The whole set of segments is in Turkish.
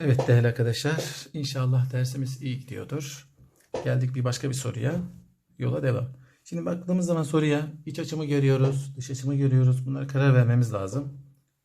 Evet değerli arkadaşlar, inşallah dersimiz iyi gidiyordur. Geldik bir başka bir soruya, yola devam. Şimdi baktığımız zaman soruya iç açımı görüyoruz, dış açımı görüyoruz. Bunlara karar vermemiz lazım.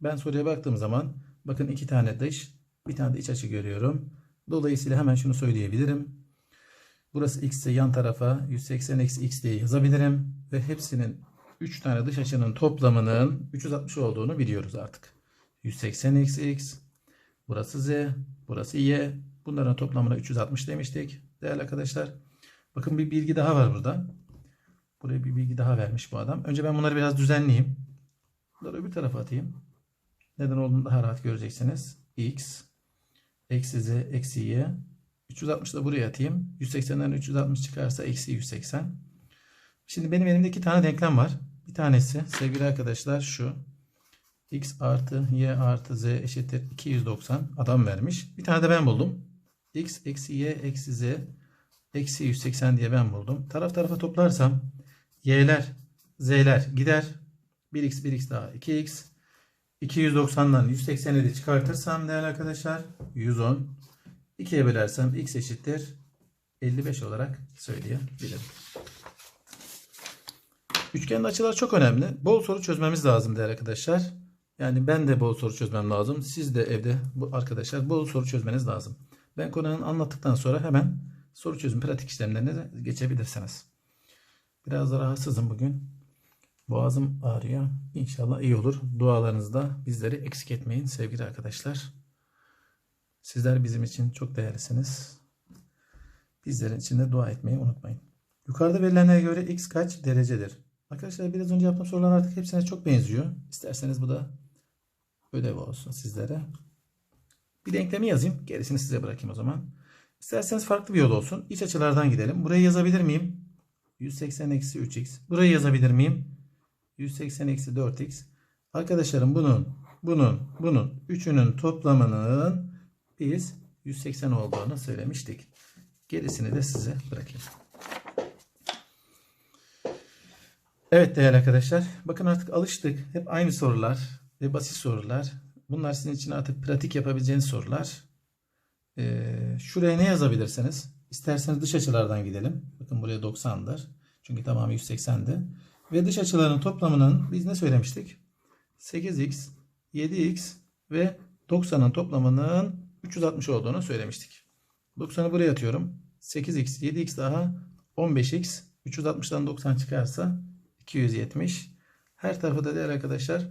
Ben soruya baktığım zaman bakın iki tane dış, bir tane de iç açı görüyorum. Dolayısıyla hemen şunu söyleyebilirim. Burası x ise yan tarafa 180 eksi x diye yazabilirim. Ve hepsinin 3 tane dış açının toplamının 360 olduğunu biliyoruz artık. 180 eksi x Burası Z, burası Y. Bunların toplamına 360 demiştik. Değerli arkadaşlar. Bakın bir bilgi daha var burada. Buraya bir bilgi daha vermiş bu adam. Önce ben bunları biraz düzenleyeyim. Bunları öbür tarafa atayım. Neden olduğunu daha rahat göreceksiniz. X, eksi Z, eksi Y. 360 da buraya atayım. 180'den 360 çıkarsa eksi 180. Şimdi benim elimde iki tane denklem var. Bir tanesi sevgili arkadaşlar şu x artı y artı z eşittir 290 adam vermiş. Bir tane de ben buldum. x eksi y eksi z eksi 180 diye ben buldum. Taraf tarafa toplarsam y'ler z'ler gider. 1x 1x daha 2x 290'dan 180'i de çıkartırsam değerli arkadaşlar 110 2'ye bölersem x eşittir 55 olarak söyleyebilirim. Üçgenin açıları çok önemli. Bol soru çözmemiz lazım değerli arkadaşlar. Yani ben de bol soru çözmem lazım. Siz de evde bu arkadaşlar bol soru çözmeniz lazım. Ben konunun anlattıktan sonra hemen soru çözüm pratik işlemlerine de geçebilirsiniz. Biraz da rahatsızım bugün. Boğazım ağrıyor. İnşallah iyi olur. Dualarınızda bizleri eksik etmeyin sevgili arkadaşlar. Sizler bizim için çok değerlisiniz. Bizlerin için de dua etmeyi unutmayın. Yukarıda verilenlere göre x kaç derecedir? Arkadaşlar biraz önce yaptığım sorular artık hepsine çok benziyor. İsterseniz bu da ödev olsun sizlere. Bir denklemi yazayım. Gerisini size bırakayım o zaman. İsterseniz farklı bir yol olsun. İç açılardan gidelim. Burayı yazabilir miyim? 180 eksi 3x. Burayı yazabilir miyim? 180 eksi 4x. Arkadaşlarım bunun, bunun, bunun üçünün toplamının biz 180 olduğunu söylemiştik. Gerisini de size bırakayım. Evet değerli arkadaşlar. Bakın artık alıştık. Hep aynı sorular ve basit sorular. Bunlar sizin için artık pratik yapabileceğiniz sorular. Ee, şuraya ne yazabilirsiniz? İsterseniz dış açılardan gidelim. Bakın buraya 90'dır. Çünkü tamamı 180'di. Ve dış açıların toplamının biz ne söylemiştik? 8x, 7x ve 90'ın toplamının 360 olduğunu söylemiştik. 90'ı buraya atıyorum. 8x, 7x daha 15x. 360'dan 90 çıkarsa 270. Her tarafı da değerli arkadaşlar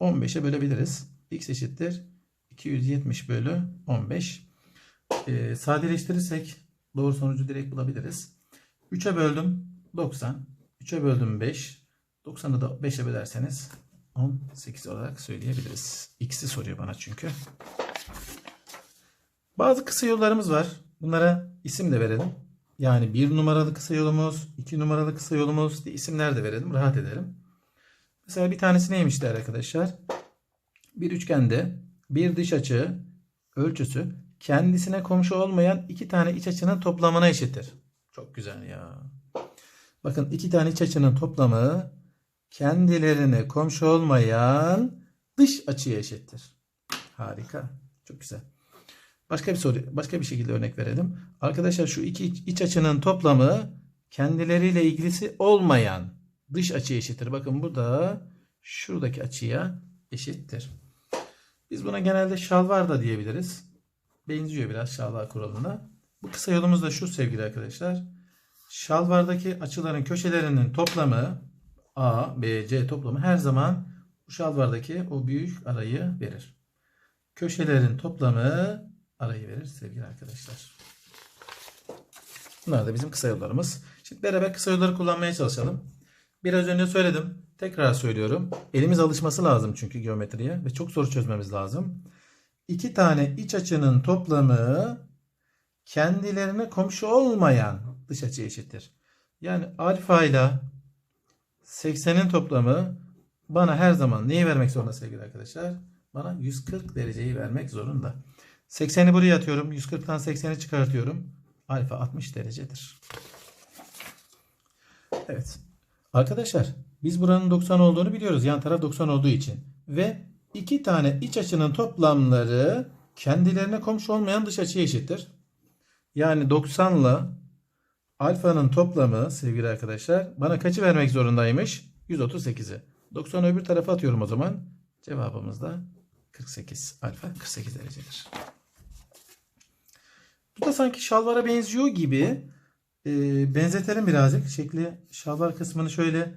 15'e bölebiliriz. x eşittir 270 bölü 15. Ee, sadeleştirirsek doğru sonucu direkt bulabiliriz. 3'e böldüm 90. 3'e böldüm 5. 90'ı da 5'e bölerseniz 18 olarak söyleyebiliriz. X'i soruyor bana çünkü. Bazı kısa yollarımız var. Bunlara isim de verelim. Yani bir numaralı kısa yolumuz, iki numaralı kısa yolumuz diye isimler de verelim. Rahat edelim. Mesela bir tanesi neymiş arkadaşlar? Bir üçgende bir dış açı ölçüsü kendisine komşu olmayan iki tane iç açının toplamına eşittir. Çok güzel ya. Bakın iki tane iç açının toplamı kendilerine komşu olmayan dış açıya eşittir. Harika. Çok güzel. Başka bir soru, başka bir şekilde örnek verelim. Arkadaşlar şu iki iç açının toplamı kendileriyle ilgisi olmayan dış açı eşittir. Bakın burada şuradaki açıya eşittir. Biz buna genelde şalvar da diyebiliriz. Benziyor biraz şalvar kuralına. Bu kısa yolumuz da şu sevgili arkadaşlar. Şalvardaki açıların köşelerinin toplamı A, B, C toplamı her zaman bu şalvardaki o büyük arayı verir. Köşelerin toplamı arayı verir sevgili arkadaşlar. Bunlar da bizim kısa yollarımız. Şimdi beraber kısa yolları kullanmaya çalışalım. Biraz önce söyledim. Tekrar söylüyorum. Elimiz alışması lazım çünkü geometriye ve çok soru çözmemiz lazım. İki tane iç açının toplamı kendilerine komşu olmayan dış açı eşittir. Yani alfa ile 80'in toplamı bana her zaman neyi vermek zorunda sevgili arkadaşlar? Bana 140 dereceyi vermek zorunda. 80'i buraya atıyorum. 140'tan 80'i çıkartıyorum. Alfa 60 derecedir. Evet. Arkadaşlar biz buranın 90 olduğunu biliyoruz. Yan taraf 90 olduğu için. Ve iki tane iç açının toplamları kendilerine komşu olmayan dış açıya eşittir. Yani 90 ile alfanın toplamı sevgili arkadaşlar bana kaçı vermek zorundaymış? 138'i. 90'ı öbür tarafa atıyorum o zaman. Cevabımız da 48. Alfa 48 derecedir. Bu da sanki şalvara benziyor gibi. Ee, benzetelim birazcık. Şekli şalvar kısmını şöyle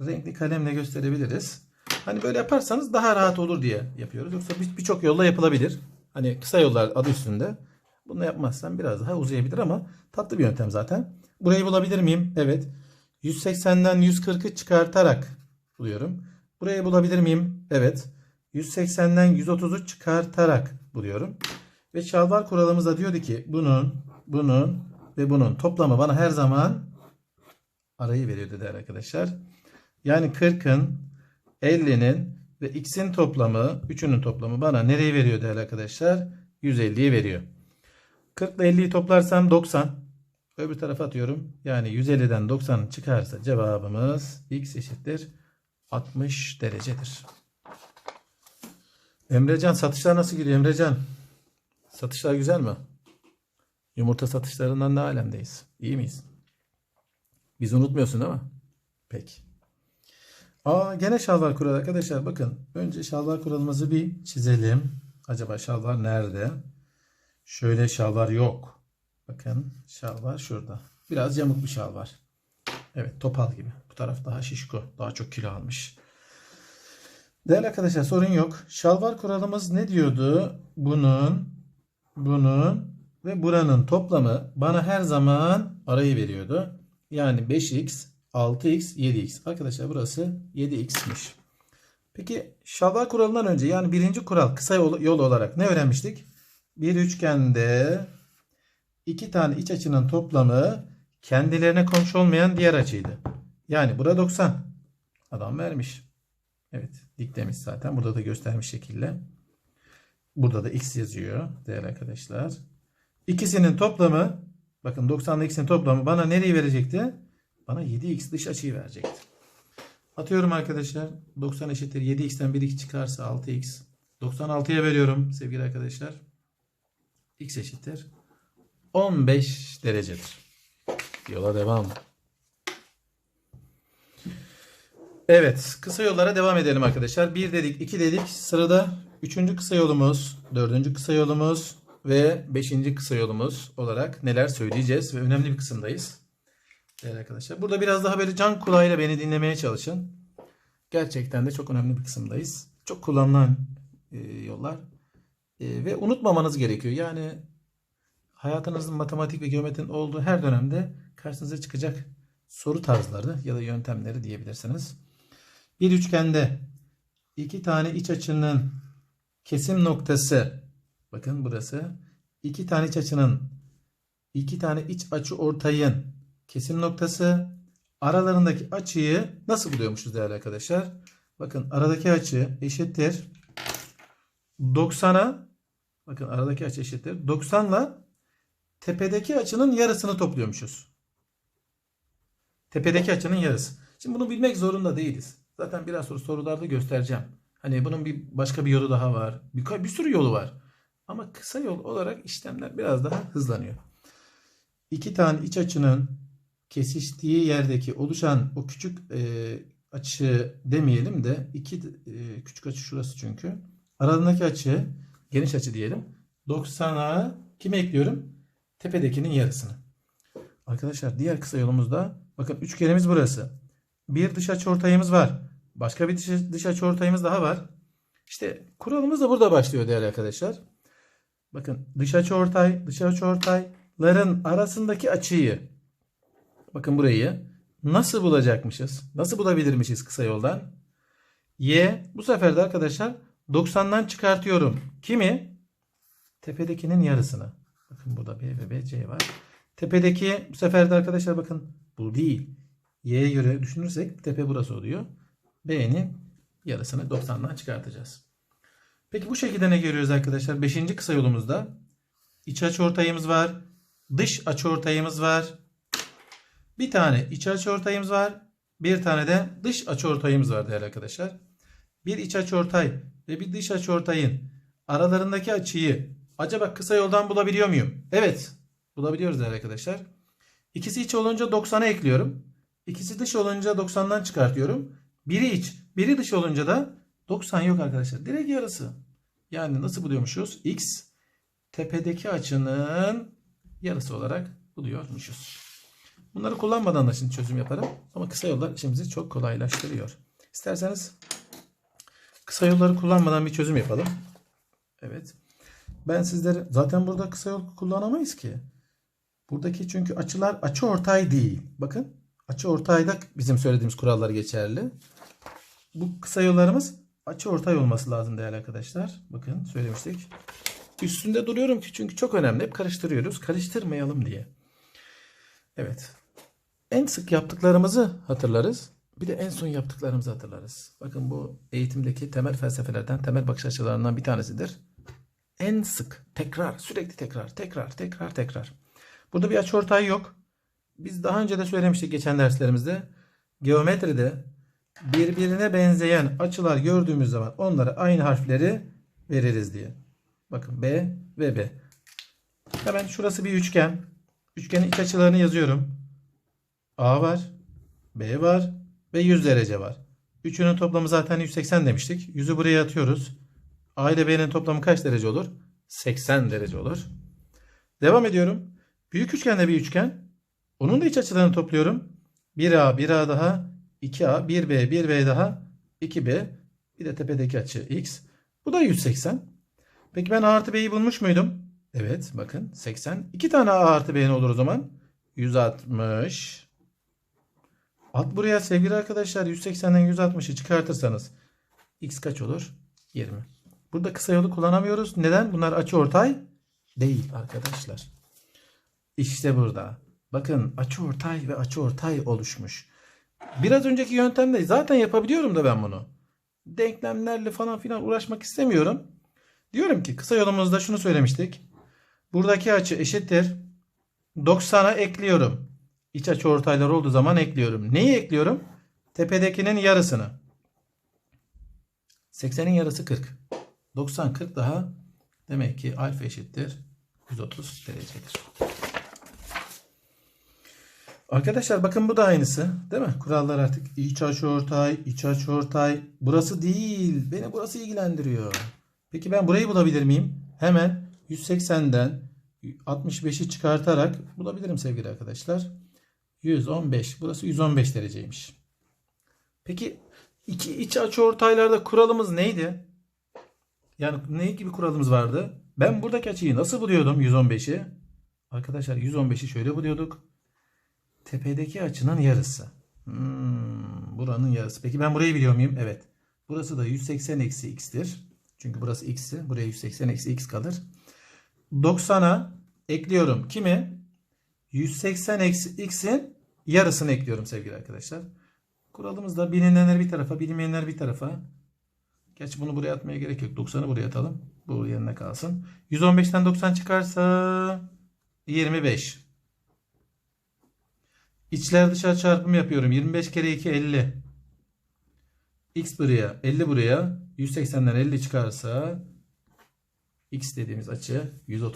renkli kalemle gösterebiliriz. Hani böyle yaparsanız daha rahat olur diye yapıyoruz. Yoksa bir- birçok yolla yapılabilir. Hani kısa yollar adı üstünde. Bunu yapmazsan biraz daha uzayabilir ama tatlı bir yöntem zaten. Burayı bulabilir miyim? Evet. 180'den 140'ı çıkartarak buluyorum. Burayı bulabilir miyim? Evet. 180'den 130'u çıkartarak buluyorum. Ve şalvar kuralımız da diyordu ki bunun, bunun ve bunun toplamı bana her zaman arayı veriyordu değerli arkadaşlar. Yani 40'ın, 50'nin ve x'in toplamı, üçünün toplamı bana nereyi veriyor değerli arkadaşlar? 150'yi veriyor. 40 ile 50'yi toplarsam 90. Öbür tarafa atıyorum. Yani 150'den 90 çıkarsa cevabımız x eşittir 60 derecedir. Emrecan satışlar nasıl gidiyor Emrecan? Satışlar güzel mi? Yumurta satışlarından ne alemdeyiz? İyi miyiz? Bizi unutmuyorsun değil mi? Peki. Aa gene şalvar kuralı arkadaşlar bakın. Önce şalvar kuralımızı bir çizelim. Acaba şalvar nerede? Şöyle şalvar yok. Bakın şalvar şurada. Biraz yamuk bir şalvar. Evet topal gibi. Bu taraf daha şişko. Daha çok kilo almış. Değerli arkadaşlar sorun yok. Şalvar kuralımız ne diyordu? Bunun, bunun ve buranın toplamı bana her zaman arayı veriyordu. Yani 5x, 6x, 7x. Arkadaşlar burası 7x'miş. Peki şalvar kuralından önce yani birinci kural kısa yol, yol olarak ne öğrenmiştik? Bir üçgende iki tane iç açının toplamı kendilerine komşu olmayan diğer açıydı. Yani bura 90. Adam vermiş. Evet dik demiş zaten. Burada da göstermiş şekilde. Burada da x yazıyor değerli arkadaşlar. İkisinin toplamı bakın 90 ile x'in toplamı bana nereyi verecekti? Bana 7x dış açıyı verecekti. Atıyorum arkadaşlar. 90 eşittir 7x'ten 1x çıkarsa 6x. 96'ya veriyorum sevgili arkadaşlar. x eşittir 15 derecedir. Yola devam. Evet, kısa yollara devam edelim arkadaşlar. 1 dedik, 2 dedik. Sırada 3. kısa yolumuz, 4. kısa yolumuz ve 5. kısa yolumuz olarak neler söyleyeceğiz ve önemli bir kısımdayız. Evet arkadaşlar. Burada biraz daha böyle can kulağıyla beni dinlemeye çalışın. Gerçekten de çok önemli bir kısımdayız. Çok kullanılan e, yollar. E, ve unutmamanız gerekiyor. Yani hayatınızın matematik ve geometrinin olduğu her dönemde karşınıza çıkacak soru tarzları ya da yöntemleri diyebilirsiniz. Bir üçgende iki tane iç açının kesim noktası bakın burası iki tane iç açının iki tane iç açı ortayın kesim noktası aralarındaki açıyı nasıl buluyormuşuz değerli arkadaşlar? Bakın aradaki açı eşittir 90'a bakın aradaki açı eşittir 90 ile tepedeki açının yarısını topluyormuşuz. Tepedeki açının yarısı. Şimdi bunu bilmek zorunda değiliz. Zaten biraz sonra sorularda göstereceğim. Hani bunun bir başka bir yolu daha var. Bir, bir sürü yolu var. Ama kısa yol olarak işlemler biraz daha hızlanıyor. İki tane iç açının kesiştiği yerdeki oluşan o küçük e, açı demeyelim de iki e, küçük açı şurası çünkü. Aralarındaki açı geniş açı diyelim. 90'a kime ekliyorum? Tepedekinin yarısını. Arkadaşlar diğer kısa yolumuzda bakın üçgenimiz burası. Bir dış açıortayımız var. Başka bir dış, dış açıortayımız daha var. İşte kuralımız da burada başlıyor değerli arkadaşlar. Bakın dış açıortay, dış açıortayların arasındaki açıyı bakın burayı nasıl bulacakmışız? Nasıl bulabilirmişiz kısa yoldan? Y bu sefer de arkadaşlar 90'dan çıkartıyorum. Kimi? Tepedekinin yarısını. Bakın burada B ve B, C var. Tepedeki bu sefer de arkadaşlar bakın bu değil. Y'ye göre düşünürsek tepe burası oluyor. B'nin yarısını 90'dan çıkartacağız. Peki bu şekilde ne görüyoruz arkadaşlar? Beşinci kısa yolumuzda iç açıortayımız var. Dış açıortayımız var. Bir tane iç açıortayımız var. Bir tane de dış açıortayımız var değerli arkadaşlar. Bir iç açıortay ve bir dış açıortayın aralarındaki açıyı acaba kısa yoldan bulabiliyor muyum? Evet. Bulabiliyoruz değerli arkadaşlar. İkisi iç olunca 90'a ekliyorum. İkisi dış olunca 90'dan çıkartıyorum. Biri iç, biri dış olunca da 90 yok arkadaşlar. Direkt yarısı. Yani nasıl buluyormuşuz? X tepedeki açının yarısı olarak buluyormuşuz. Bunları kullanmadan da şimdi çözüm yaparım. Ama kısa yollar işimizi çok kolaylaştırıyor. İsterseniz kısa yolları kullanmadan bir çözüm yapalım. Evet. Ben sizlere zaten burada kısa yol kullanamayız ki. Buradaki çünkü açılar açı ortay değil. Bakın açı ortayda bizim söylediğimiz kurallar geçerli. Bu kısa yollarımız açı ortay olması lazım değerli arkadaşlar. Bakın söylemiştik. Üstünde duruyorum ki çünkü çok önemli. Hep karıştırıyoruz. Karıştırmayalım diye. Evet. En sık yaptıklarımızı hatırlarız. Bir de en son yaptıklarımızı hatırlarız. Bakın bu eğitimdeki temel felsefelerden, temel bakış açılarından bir tanesidir. En sık, tekrar, sürekli tekrar, tekrar, tekrar, tekrar. Burada bir açıortay yok. Biz daha önce de söylemiştik geçen derslerimizde. Geometride birbirine benzeyen açılar gördüğümüz zaman onlara aynı harfleri veririz diye. Bakın B ve B. Hemen şurası bir üçgen. Üçgenin iç açılarını yazıyorum. A var, B var ve 100 derece var. Üçünün toplamı zaten 180 demiştik. 100'ü buraya atıyoruz. A ile B'nin toplamı kaç derece olur? 80 derece olur. Devam ediyorum. Büyük üçgende bir üçgen. Onun da iç açılarını topluyorum. 1A, 1A daha 2A, 1B, 1B daha 2B. Bir de tepedeki açı X. Bu da 180. Peki ben A artı B'yi bulmuş muydum? Evet bakın 80. 2 tane A artı B ne olur o zaman? 160. At buraya sevgili arkadaşlar 180'den 160'ı çıkartırsanız X kaç olur? 20. Burada kısa yolu kullanamıyoruz. Neden? Bunlar açı ortay değil arkadaşlar. İşte burada. Bakın açı ortay ve açı ortay oluşmuş. Biraz önceki yöntemde zaten yapabiliyorum da ben bunu. Denklemlerle falan filan uğraşmak istemiyorum. Diyorum ki kısa yolumuzda şunu söylemiştik. Buradaki açı eşittir. 90'a ekliyorum. İç açı ortaylar olduğu zaman ekliyorum. Neyi ekliyorum? Tepedekinin yarısını. 80'in yarısı 40. 90 40 daha demek ki alfa eşittir 130 derecedir. Arkadaşlar bakın bu da aynısı. Değil mi? Kurallar artık iç açıortay, iç açıortay. Burası değil. Beni burası ilgilendiriyor. Peki ben burayı bulabilir miyim? Hemen 180'den 65'i çıkartarak bulabilirim sevgili arkadaşlar. 115. Burası 115 dereceymiş. Peki iki iç açıortaylarda kuralımız neydi? Yani ne gibi kuralımız vardı? Ben buradaki açıyı nasıl buluyordum 115'i? Arkadaşlar 115'i şöyle buluyorduk. Tepedeki açının yarısı. Hmm, buranın yarısı. Peki ben burayı biliyor muyum? Evet. Burası da 180 eksi x'tir. Çünkü burası x'i. Buraya 180 eksi x kalır. 90'a ekliyorum. Kimi? 180 eksi x'in yarısını ekliyorum sevgili arkadaşlar. Kuralımızda bilinenler bir tarafa, bilinmeyenler bir tarafa. Gerçi bunu buraya atmaya gerek yok. 90'ı buraya atalım. Bu yerine kalsın. 115'ten 90 çıkarsa 25. İçler dışarı çarpımı yapıyorum. 25 kere 2 50. X buraya 50 buraya. 180'den 50 çıkarsa X dediğimiz açı 130